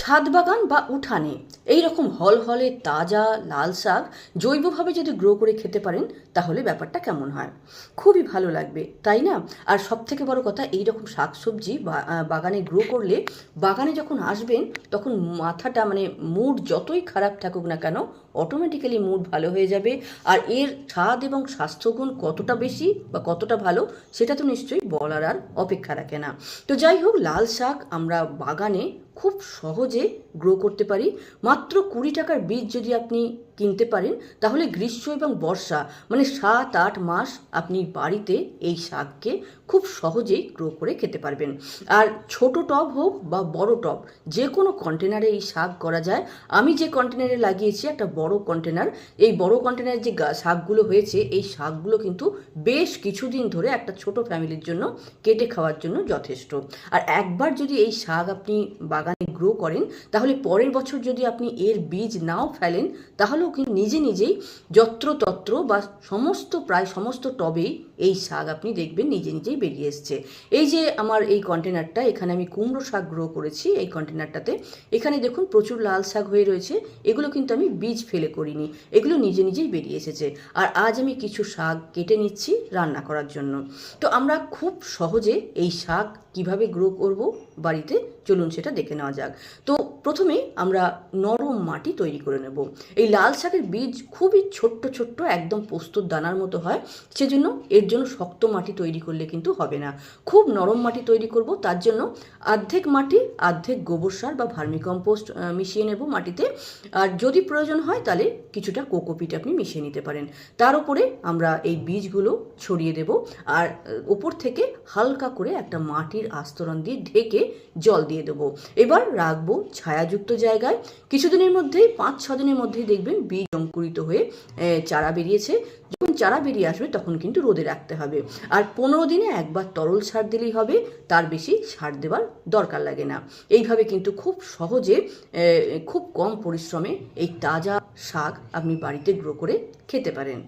ছাদ বাগান বা উঠানে। এই রকম হল হলে তাজা লাল শাক জৈবভাবে যদি গ্রো করে খেতে পারেন, তাহলে ব্যাপারটা কেমন হয়? খুবই ভালো লাগবে, তাই না? আর সব থেকে বড় কথা এই রকম শাকসবজি বাগানে গ্রো করলে বাগানে যখন আসবেন, তখন মাথাটা মানে মুড যতই খারাপ থাকুক না কেন অটোমেটিক্যালি মুড ভালো হয়ে যাবে। আর এর স্বাদ এবং স্বাস্থ্যগুণ কতটা বেশি বা কতটা ভালো, সেটা তো নিশ্চয়ই বলার আর অপেক্ষা রাখে না। তো যাই হোক, লাল শাক আমরা বাগানে খুব সহজে গ্রো করতে পারি। মাত্র কুড়ি টাকার বীজ যদি আপনি কিনতে পারেন, তাহলে গ্রীষ্ম এবং বর্ষা মানে সাত, আট মাস আপনি বাড়িতে এই শাককে খুব সহজেই গ্রো করে খেতে পারবেন। আর ছোট টব হোক বা বড় টব, যে কোনো কন্টেনারে এই শাক করা যায়। আমি যে কন্টেনারে লাগিয়েছি একটা বড় কন্টেনার এই বড় কন্টেনার যে শাকগুলো হয়েছে, এই শাকগুলো কিন্তু বেশ কিছুদিন ধরে একটা ছোট ফ্যামিলির জন্য, কেটে খাওয়ার জন্য যথেষ্ট। আর একবার যদি এই শাক আপনি বাগানে গ্রো করেন, তাহলে পরের বছর যদি আপনি এর বীজ নাও ফেলেন, তাহলেও কিন্তু নিজে নিজেই যত্রতত্র বা সমস্ত প্রায় সমস্ত টবেই এই শাক আপনি দেখবেন নিজে নিজেই বেরিয়ে এসছে। এই যে আমার এই কন্টেনারটা, এখানে আমি কুমড়ো শাক গ্রো করেছি এই কন্টেনারটাতে। এখানে দেখুন প্রচুর লাল শাক হয়ে রয়েছে, এগুলো কিন্তু আমি বীজ ফেলে করিনি, এগুলো নিজে নিজেই বেরিয়ে এসেছে। আর আজ আমি কিছু শাক কেটে নিচ্ছি রান্না করার জন্য। তো আমরা খুব সহজে এই শাক কীভাবে গ্রো করব বাড়িতে, চলুন সেটা দেখে নেওয়া যাক। তো প্রথমে আমরা নরম মাটি তৈরি করে নেব। এই লাল শাকের বীজ খুবই ছোট্ট ছোট্ট, একদম পোস্তর দানার মতো হয়। সেজন্য এর জন্য শক্ত মাটি তৈরি করলে কিন্তু হবে না। খুব নরম মাটি তৈরি করব, তার জন্য অর্ধেক মাটি, অর্ধেক গোবর সার বা ভার্মিকম্পোস্ট মিশিয়ে নেব মাটিতে। আর যদি প্রয়োজন হয় তাহলে কিছুটা কোকোপিট আপনি মিশিয়ে নিতে পারেন। তার উপরে আমরা এই বীজগুলো ছড়িয়ে দেব। আর ওপর থেকে হালকা করে একটা মাটির আস্তরণ দিয়ে ঢেকে জল দিয়ে দেবো। এবার রাখব ছায়াযুক্ত জায়গায়। কিছুদিনের মধ্যেই, পাঁচ, ছ দিনের মধ্যেই দেখবেন বীজ অঙ্কুরিত হয়ে চারা বেরিয়েছে। যখন চারা বেরিয়ে আসবে, তখন কিন্তু রোদে রাখতে হবে। আর পনেরো দিনে একবার তরল সার দিলেই হবে, তার বেশি সার দেওয়ার দরকার লাগে না। এইভাবে কিন্তু খুব সহজে খুব কম পরিশ্রমে এই তাজা শাক আপনি বাড়িতে গ্রো করে খেতে পারেন।